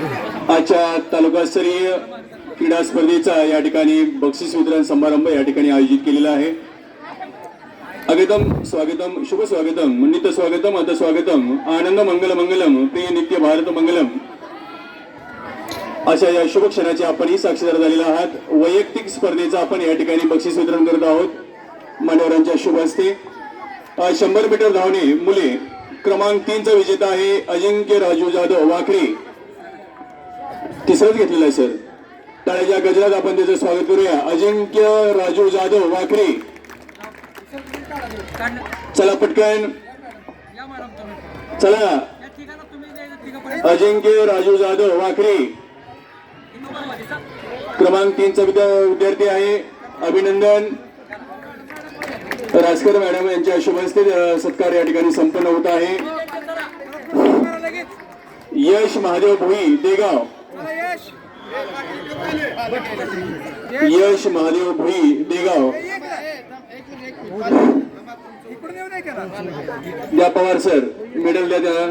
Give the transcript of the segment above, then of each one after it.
आजच्या तालुकास्तरीय क्रीडा स्पर्धेचा या ठिकाणी बक्षीस वितरण समारंभ या ठिकाणी आयोजित केलेला आहे. अगेतम स्वागतम शुभ स्वागतम मंडित स्वागतम अत स्वागतम आनंद मंगल मंगलम प्रिय नित्य भारत मंगलम. अशा या शुभ क्षणाचे आपणही साक्षीदार झालेला आहात. वैयक्तिक स्पर्धेचा आपण या ठिकाणी बक्षीस वितरण करत आहोत. मान्यवरांच्या शुभ हस्ते. शंभर मीटर धावणे मुले क्रमांक तीनचा विजेता आहे अजिंक्य राजू जाधव वाखरे तिसरंच घेतलेलं आहे सर. टाळ्याच्या गजरात आपण त्याचं स्वागत करूया. अजिंक्य राजू जाधव वाखरे चला पटकन. चला. अजिंक्य राजू जाधव वाखरे क्रमांक तीनचा विद्या- विद्यार्थी आहे. अभिनंदन. राजकर मॅडम यांच्या शुभ सत्कार या ठिकाणी संपन्न होत आहे. यश महादेव भोई देगाव. यश महादेव भोई देगाव द्या पवार सर मेडल द्या त्याला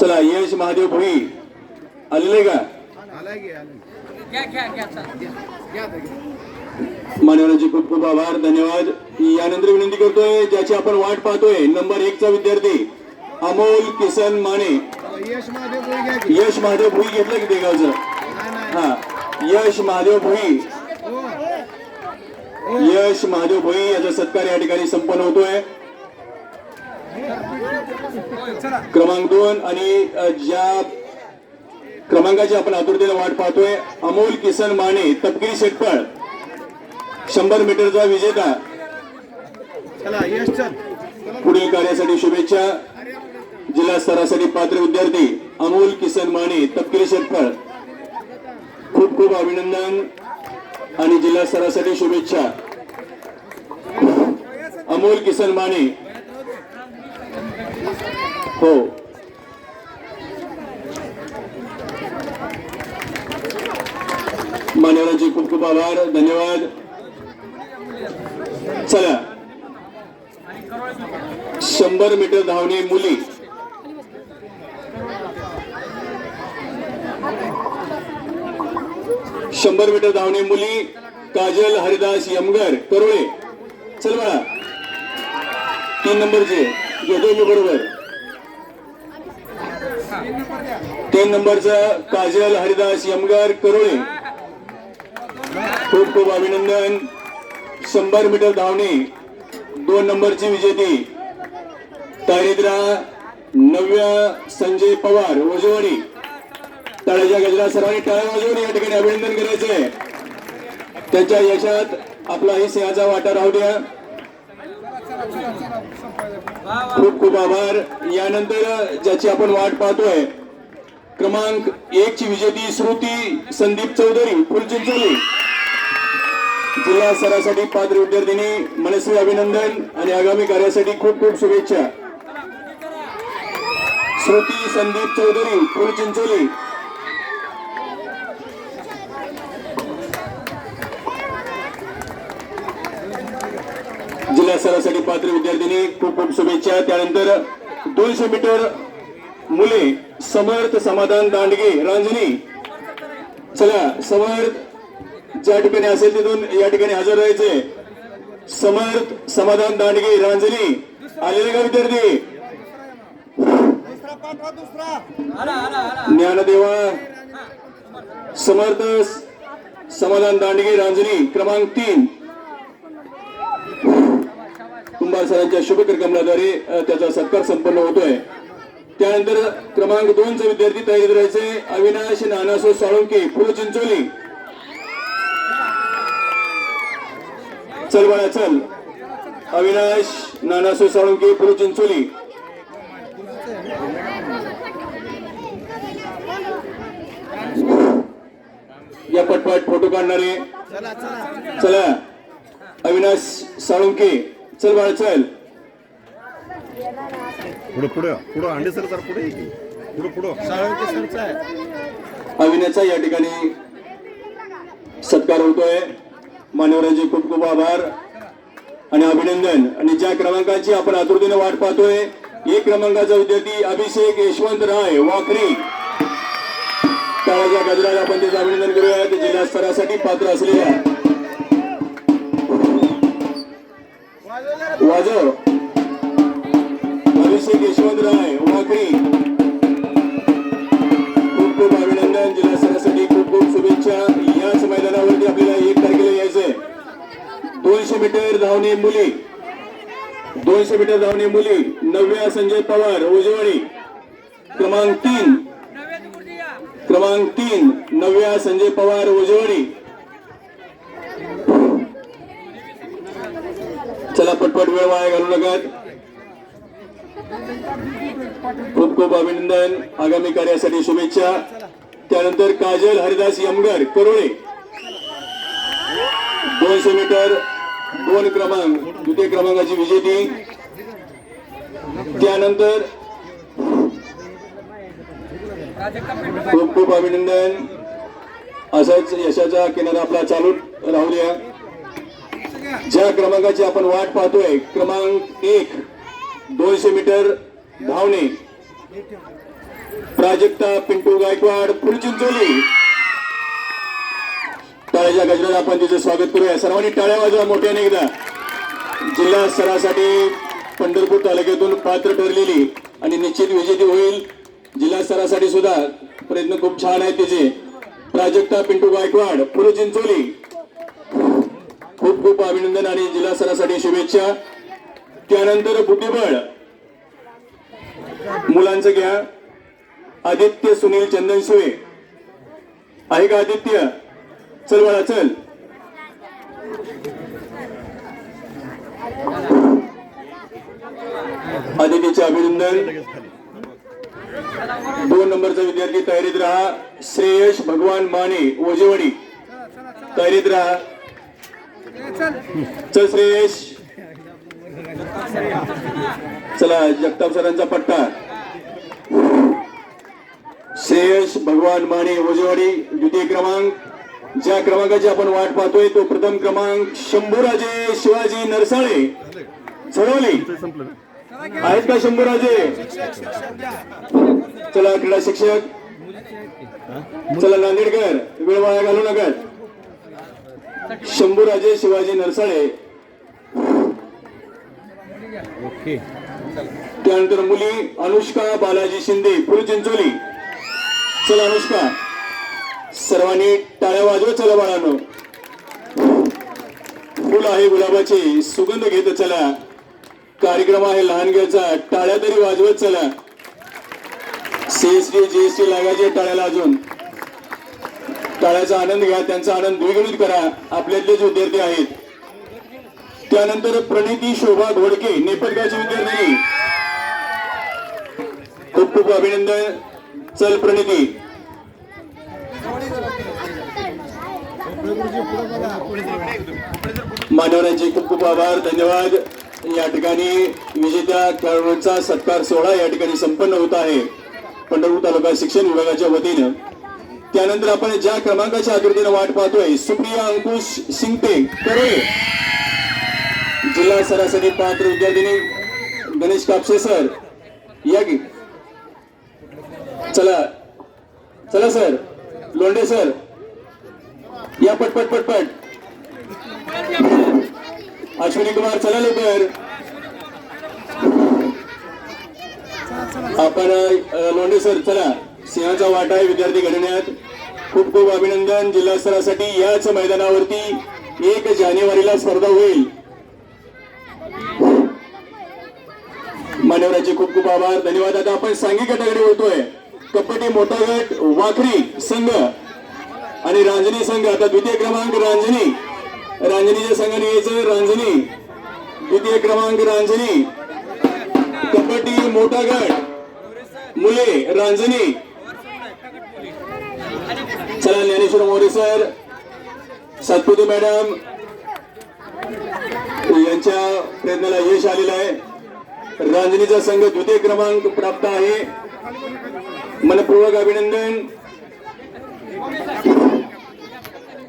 चला यश महादेव भोई आलेले का? मान्यवरांचे खूप खूप आभार धन्यवाद. यानंतर विनंती करतोय ज्याची आपण वाट पाहतोय नंबर एक चा विद्यार्थी. अमोल किसन माने. यश महादेव भुई घेतलं की ते गावचं नाही नाही. हा. यश महादेव भुई. हो. यश महादेव भोई याचा सत्कार या ठिकाणी संपन्न होतोय. क्रमांक दोन आणि ज्या क्रमांकाची आपण आतुरतेने वाट पाहतोय अमोल किसन माने तपकिरी शेटपळ. शंभर मीटरचा विजेता. पुढील कार्यासाठी शुभेच्छा. जिल्हा स्तरासाठी पात्र विद्यार्थी अमोल किसन माने तपकिरी शेतफळ खूप खूप अभिनंदन आणि जिल्हा स्तरासाठी शुभेच्छा. अमोल किसन माने. हो. मान्यवरांचे खूप खूप आभार धन्यवाद. चला. शंभर मीटर धावणे मुली. शंभर मीटर धावणे मुली काजल हरिदास यमगर करोळे चल बाळा. तीन नंबरचे. घेतोय मी बरोबर. तीन नंबरचं काजल हरिदास यमगर करोळे खूप खूप अभिनंदन. शंभर मीटर धावणे. दोन नंबरची विजेती. तारिद्रा नव्या संजय पवार वजवाडी टाळ्याच्या गजरा सर्वांनी टाळ्या वाजवून या ठिकाणी अभिनंदन करायचंय त्यांच्या यशात आपलाही सिंहाचा वाटा राहू द्या. खूप खूप आभार. यानंतर ज्याची आपण वाट पाहतोय क्रमांक एक ची विजेती श्रुती संदीप चौधरी फुलचिंचोली जिल्हा स्तरासाठी पात्र विद्यार्थिनी मनस्वी अभिनंदन आणि आगामी कार्यासाठी खूप खूप शुभेच्छा. श्रुती संदीप चौधरी फुलचिंचोली जिल्हा सरासरी पात्र विद्यार्थ्यांनी खूप खूप शुभेच्छा. त्यानंतर दोनशे मीटर मुले समर्थ समाधान दांडगे रांजणी. चला समर्थ ज्या ठिकाणी असेल तिथून या ठिकाणी हजर राहायचे. समर्थ समाधान दांडगे रांजणी. आलेले का विद्यार्थी? ज्ञानदेवा. समर्थ समाधान दांडगे रांजणी. क्रमांक तीन. कुंभार सरांच्या शुभकर कमलाद्वारे अ, त्याचा सत्कार संपन्न होतोय. त्यानंतर क्रमांक दोनचे विद्यार्थी तयारीत राहायचे. अविनाश नानासो साळुंके फुल चिंचोली. चल बाळा चल. अविनाश नानासो साळुंके फुल चिंचोली. या पटपट फोटो काढणारे. चला. अविनाश साळुंके. चल बाळ चल. पुढं पुढं पुढं अंडे सर जरा पुढे. पुढं पुढं. साळुंके सरचा आहे. अविनाशचा या ठिकाणी सत्कार होतोय. मान्यवरांचे खूप खूप आभार आणि अभिनंदन. आणि ज्या क्रमांकाची आपण आतुरतेने वाट पाहतोय एक क्रमांकाचा विद्यार्थी अभिषेक यशवंत राय वाखरी. काळाच्या गजराला आपण त्याचं अभिनंदन करूया ते जिल्हा स्तरासाठी पात्र असलेल्या धावणे मुली. दोनशे मीटर धावणे मुली. नव्या संजय पवार उजवणी. क्रमांक तीन. क्रमांक तीन नव्या संजय पवार उजवणी. चला पटपट वेळ वाया घालू नका. खूप खूप अभिनंदन. आगामी कार्यासाठी शुभेच्छा. त्यानंतर काजल हरिदास यमगर करोळे. दोनशे मीटर दोन क्रमांक द्वितीय क्रमांकाची विजेती. त्यानंतर खूप खूप अभिनंदन. असाच यशाचा किनारा आपला चालू राहू द्या ज्या क्रमांकाची आपण वाट पाहतोय क्रमांक एक दोनशे मीटर धावणे. प्राजक्ता पिंटू गायकवाड फुलचिंचोली टाळ्याच्या गजरात आपण तिचं स्वागत करूया. सर्वांनी टाळ्या वाजवा मोठ्याने एकदा. जिल्हा स्तरासाठी पंढरपूर तालुक्यातून पात्र ठरलेली आणि निश्चित विजेती होईल जिल्हा स्तरासाठी सुद्धा प्रयत्न खूप छान आहेत तिचे. प्राजक्ता पिंटू गायकवाड चिंचोली. खूप खूप अभिनंदन आणि जिल्हा स्तरासाठी शुभेच्छा. त्यानंतर बुद्धिबळ. मुलांचं घ्या. आदित्य सुनील चंदनशिवे आहे का आदित्य? चल बाळा चल. आदित्यचे अभिनंदन. दोन नंबरचा विद्यार्थी तयारीत राहा. श्रेयश भगवान माने ओजेवाडी तयारीत राहा. चल श्रेयश. चला जगताप सरांचा पट्टा. श्रेयश भगवान माने ओजेवाडी द्वितीय क्रमांक. ज्या क्रमांकाची आपण वाट पाहतोय तो प्रथम क्रमांक शंभूराजे शिवाजी नरसाळे. झळवली आहेत का शंभूराजे? चला क्रीडा शिक्षक. चला नांदेडकर वेळ वाया घालू नका. शंभूराजे शिवाजी नरसाळे. ओके. त्यानंतर मुली अनुष्का बालाजी शिंदे फुलचिंचोली चला अनुष्का. सर्वांनी टाळ्या वाजवत चला बाळांनो. फुल आहे गुलाबाची. सुगंध घेत चला. कार्यक्रम आहे लहानग्याचा टाळ्या तरी वाजवत चला. सीएसटी जीएसटी लागायचे टाळ्याला अजून. टाळ्याचा आनंद घ्या त्यांचा आनंद द्विगुणित करा. आपल्यातलेच विद्यार्थी आहेत. त्यानंतर प्रणिती शोभा घोडके नेपथ्याचे विद्यार्थी. खूप खूप अभिनंदन. चल प्रणिती. मान्यवरांचे खूप खूप आभार धन्यवाद. या ठिकाणी विजेत्या खेळाडूंचा सत्कार सोहळा या ठिकाणी संपन्न होत आहे. पंढरपूर तालुका शिक्षण विभागाच्या वतीनं. त्यानंतर आपण ज्या क्रमांकाच्या आकृतीनं वाट पाहतोय सुप्रिया अंकुश शिंगटे करोळे. जिल्हा सरासरी पात्र विद्यार्थिनी गणेश कापसे सर. या की चला. चला सर. लोंढे सर. या पटपट पटपट अश्विनी कुमार चला लवकर. आपण अ, लोंढे सर चला. सिंहाचा वाटा आहे विद्यार्थी घडण्यात खूप खूप अभिनंदन जिल्हा स्तरासाठी. याच मैदानावरती एक जानेवारीला स्पर्धा होईल. मान्यवराचे खूप खूप आभार. धन्यवाद. आता आपण सांघिक गटाकडे होतोय कपटी मोठा गट वाखरी संघ. आणि रांजणी संघ आता द्वितीय क्रमांक रांजणी. रांजणीच्या संघाने यायचं रांजणी. द्वितीय क्रमांक रांजणी. कबड्डी मोठा गट मुले रांजणी. चला ज्ञानेश्वर मोरे सर. सातपुते मॅडम. यांच्या प्रयत्नाला यश आलेलं आहे. रांजणीचा संघ द्वितीय क्रमांक प्राप्त आहे. मनपूर्वक अभिनंदन.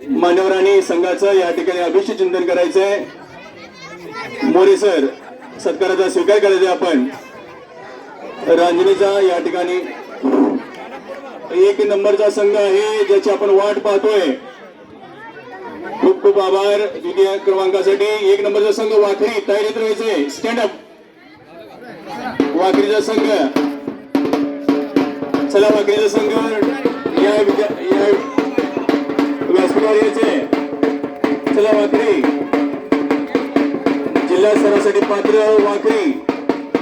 मान्यवरांनी संघाचं या ठिकाणी अभिषेक चिंतन करायचंय. मोरे सर सत्काराचा स्वीकार करायचा आपण. रांजणीचा या ठिकाणी एक नंबरचा संघ आहे ज्याची आपण वाट पाहतोय. खूप खूप आभार द्वितीय क्रमांकासाठी. एक नंबरचा संघ वाखरी तयारीत राहायचंय. स्टँड अप वाखरीचा संघ. चला वाखरीचा संघ. या यायचंय चला वाखरी जिल्हा स्तरासाठी पात्र वाखरी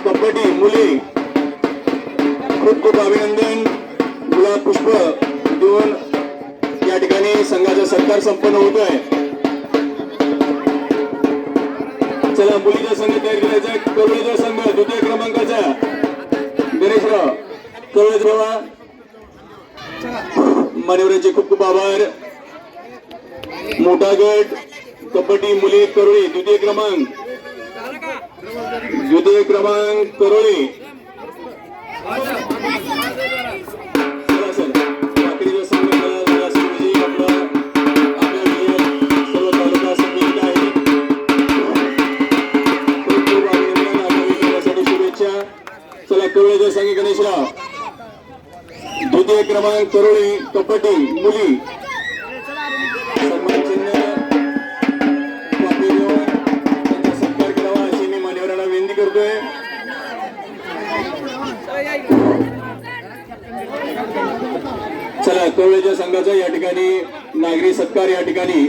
कबड्डी मुली. खूप खूप अभिनंदन. गुलाब पुष्प देऊन या ठिकाणी संघाचा सत्कार संपन्न होतोय. चला मुलीचा संघ तयार करायचा. कवळेचा संघ द्वितीय क्रमांकाचा. गणेशराव कवळेच मान्यवरांचे खूप खूप आभार. मोठा गट कबड्डी मुली करोळी द्वितीय क्रमांक. द्वितीय क्रमांक करोळी चला सर संघ गणेशराव. द्वितीय क्रमांक करोळी कबड्डी मुली. चला संघाचा या ठिकाणी नागरी सत्कार या ठिकाणी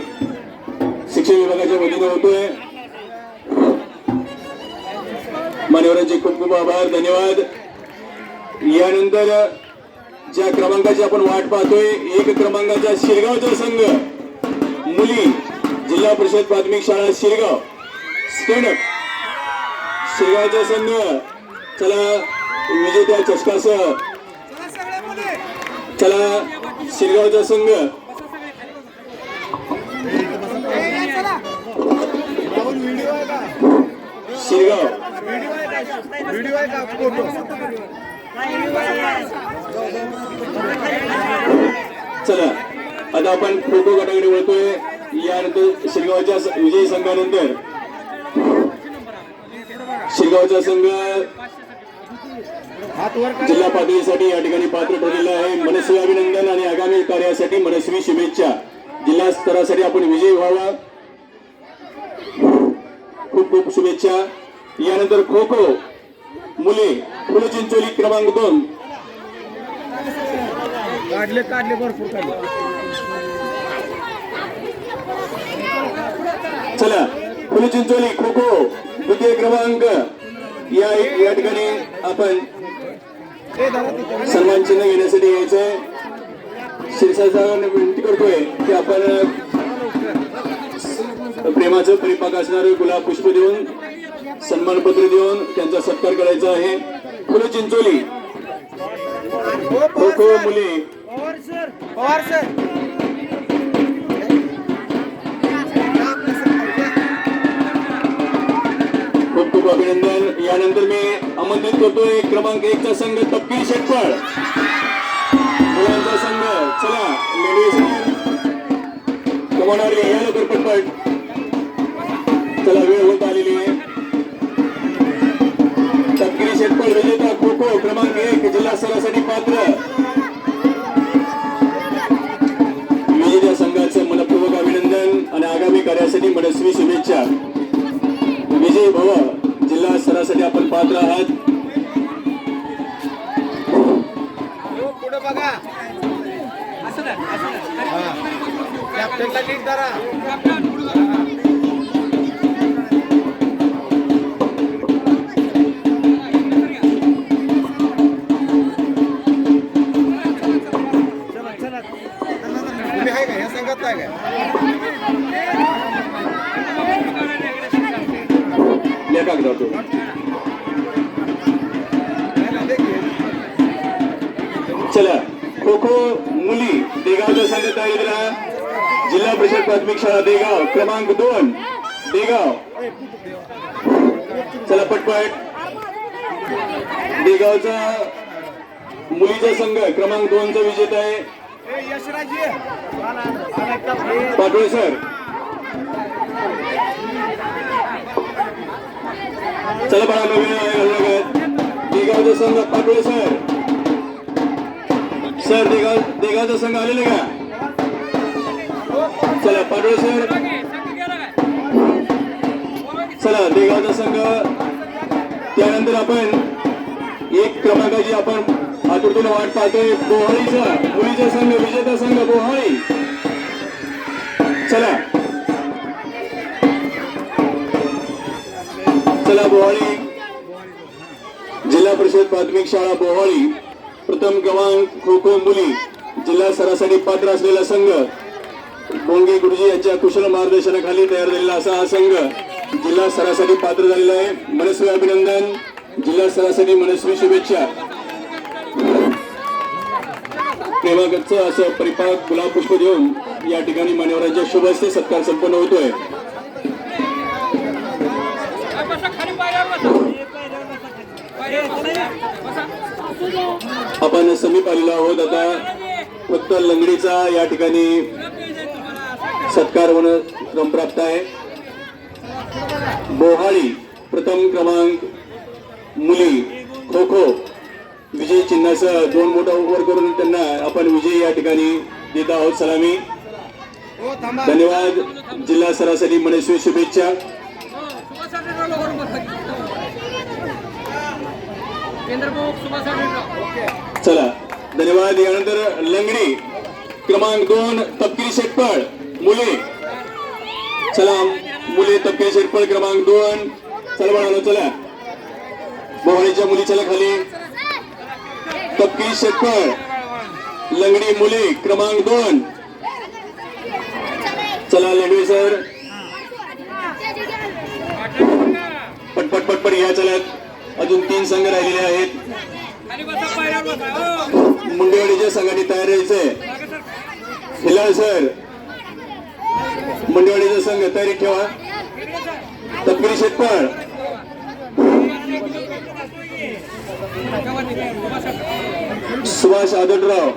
शिक्षण विभागाच्या वतीनं होतोय. मान्यवरांचे खूप खूप आभार धन्यवाद. यानंतर ज्या क्रमांकाची आपण वाट पाहतोय एक क्रमांकाचा शिरगावचा संघ मुली जिल्हा परिषद प्राथमिक शाळा शिरगाव. स्टँडअप शिरगावचा संघ चला विजेत्या चषकासह. चला शिरगावचा संघ. शिरगाव. चला आता आपण खो खो गटाकडे वळतोय. यानंतर शिरगावच्या विजयी संघानंतर. शिरगावचा संघ जिल्हा पातळीसाठी या ठिकाणी पात्र ठरलेला आहे. मनस्वी अभिनंदन. कार्यासाठी मनस्वी शुभेच्छा. जिल्हा स्तरासाठी आपण विजयी व्हावा. खूप खूप शुभेच्छा. यानंतर खो खो. मुले फुलचिंचोली क्रमांक दोन. काढले काढले भरपूर काढले. चला फुलचिंचोली खो खो द्वितीय क्रमांक. या या ठिकाणी आपण सन्मान चिन्ह घेण्यासाठी यायचंय. शिरसाहेब विनंती करतोय की आपण प्रेमाचं परिपाक असणारे गुलाब पुष्प देऊन सन्मानपत्र देऊन त्यांचा सत्कार करायचा आहे. फुले चिंचोली. खो खो मुली. खूप खूप अभिनंदन. यानंतर मी आमंत्रित करतोय क्रमांक एक चा संघ तपकीर शेटफळ. चला लेडीज कमावणार या लवकर पटपट. चला वेळ होत आलेली आहे. तपकिरी शेटफळ विजेता खो खो क्रमांक एक जिल्हा स्तरासाठी पात्र. विजेत्या संघाचं मनपूर्वक अभिनंदन आणि आगामी कार्यासाठी मनस्वी शुभेच्छा. विजय भव जिल्हा स्तरासाठी आपण पात्र आहात. त्यांना नीट धरा. चला खो खो मुली देगावचा संघ आहे. जिल्हा परिषद प्राथमिक शाळा देगाव. क्रमांक दोन देगाव. चला पटपट. देगावचा मुलीचा संघ क्रमांक दोनचा विजेता आहे. पाटोळे सर. चला बाळा नवीन देगावचा संघ पाटोळे सर. सर देगाव देगावचा संघ आलेले का? चला पाटोळे सर चला देगावचा संघ. त्यानंतर आपण एक क्रमांकाची आपण आतुरतेने वाट पाहतोय. बोहाळीचा मुलीचा संघ विजेता संघ बोहाळी. चला. चला बोहाळी. जिल्हा परिषद प्राथमिक शाळा बोहाळी. प्रथम क्रमांक खो खो मुली. जिल्हा सरासरी पात्र असलेला संघ. बोंगे गुरुजी यांच्या कुशल मार्गदर्शनाखाली तयार झालेला असा हा संघ जिल्हा सरासरी पात्र झालेला आहे. मनस्वी अभिनंदन. जिल्हा सरासरी मनस्वी शुभेच्छा. प्रेमागतचं असं परिपाक गुलाब पुष्प देऊन या ठिकाणी मान्यवरांच्या शुभ हस्ते सत्कार संपन्न होतोय. आपण समीप आलेलो आहोत. आता फक्त लंगडीचा या ठिकाणी सत्कार होणं क्रमप्राप्त आहे. बोहाळी प्रथम क्रमांक मुली खो खो. विजय चिन्हासह दोन मोठा वर करून त्यांना आपण विजय या ठिकाणी देत आहोत. सलामी. धन्यवाद. जिल्हा सरासरी मनेश्वर शुभेच्छा. चला. धन्यवाद. यानंतर लंगडी क्रमांक दोन तपकिरी शेटपळ. मुली. चला मुली तपकिरी शेटपळ क्रमांक दोन. चला म्हणालो चला. बोहळीच्या मुली चला खाली. तपकी शेटपळ लंगडी मुली क्रमांक दोन. चला लंगडी सर. पटपट पटपट या चला. अजून तीन संघ राहिलेले आहेत. मुंडेवाडीच्या संघाने तयार व्हायचंय हिलाल सर. मंडळीचा संघ तयारी ठेवा. तपकिरी शेतपळ सुभाष आदडराव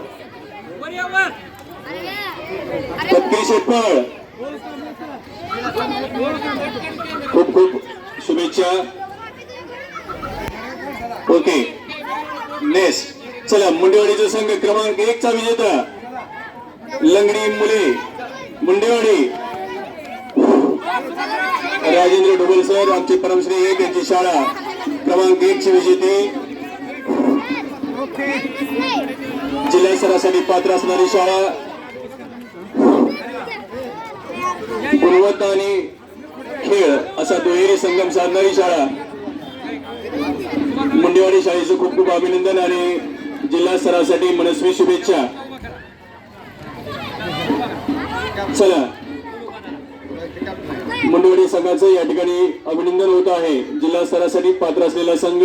वर तपकिरी शेतपळ खूप खूप शुभेच्छा. ओके. नेक्स्ट चला मुंडेवाडीचा संघ क्रमांक एक चा विजेता. लंगडी मुले. मुंडेवाडी राजेंद्र ढोबल सर आमची परमश्री एक यांची शाळा. क्रमांक एक ची विजेते. जिल्हा सरासरी पात्र असणारी शाळा. गुणवत्ता आणि खेळ असा दुहेरी संगम साधणारी शाळा. मुंडेवाडी शाळेचं खूप खूप अभिनंदन आणि जिल्हा स्तरासाठी मनस्वी शुभेच्छा. चला. मुंडेवाडी संघाचं या ठिकाणी अभिनंदन होत आहे. जिल्हा स्तरासाठी पात्र असलेला संघ.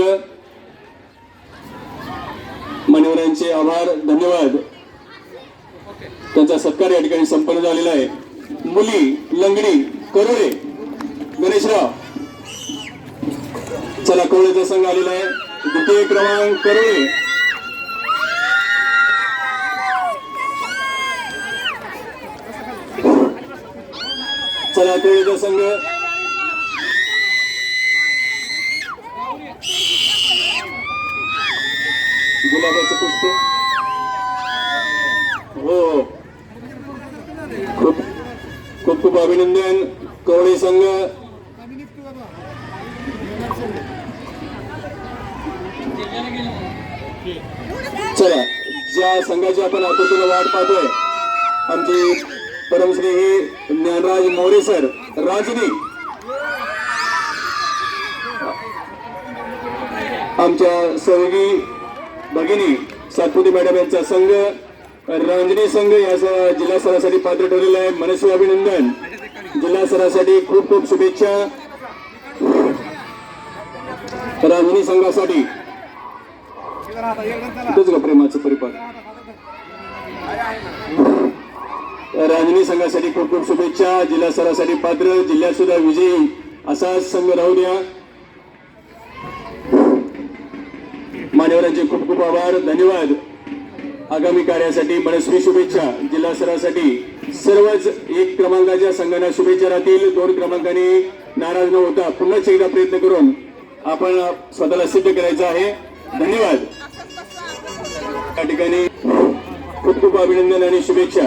मान्यवरांचे आभार धन्यवाद. त्यांचा सत्कार या ठिकाणी संपन्न झालेला आहे. मुली लंगडी करोडे गणेशराव. चला कोळेचा संघ आलेला आहे. द्वितीय क्रमांक करोडे. चला कोळेचा संघ. गुलाबाचं पुष्प. हो. खूप खूप खूप अभिनंदन कवडे संघ. चला ज्या संघाची आपण आतुरतेने वाट पाहतोय आमची परमश्री हे ज्ञानराज मोरे सर राजनी. आमच्या सहयोगी भगिनी सातपुते मॅडम यांचा संघ रांजणी संघ या जिल्हा स्तरासाठी पात्र ठरलेला आहे. मनस्वी अभिनंदन. जिल्हा स्तरासाठी खूप खूप शुभेच्छा. रांजणी संघासाठी. तेच का प्रेमाचं परिपाठ रांजणी संघासाठी खूप खूप शुभेच्छा. जिल्हा स्तरासाठी पात्र जिल्ह्यात सुद्धा विजयी. असा संघ राहू द्या. मान्यवरांचे खूप खूप आभार. धन्यवाद. आगामी कार्यासाठी मनस्वी शुभेच्छा. जिल्हा स्तरासाठी सर्वच एक क्रमांकाच्या संघांना शुभेच्छा राहतील. दोन क्रमांकाने नाराज न होता पुन्हा एकदा प्रयत्न करून आपण स्वतःला सिद्ध करायचं आहे. धन्यवाद. या ठिकाणी खूप खूप अभिनंदन आणि शुभेच्छा.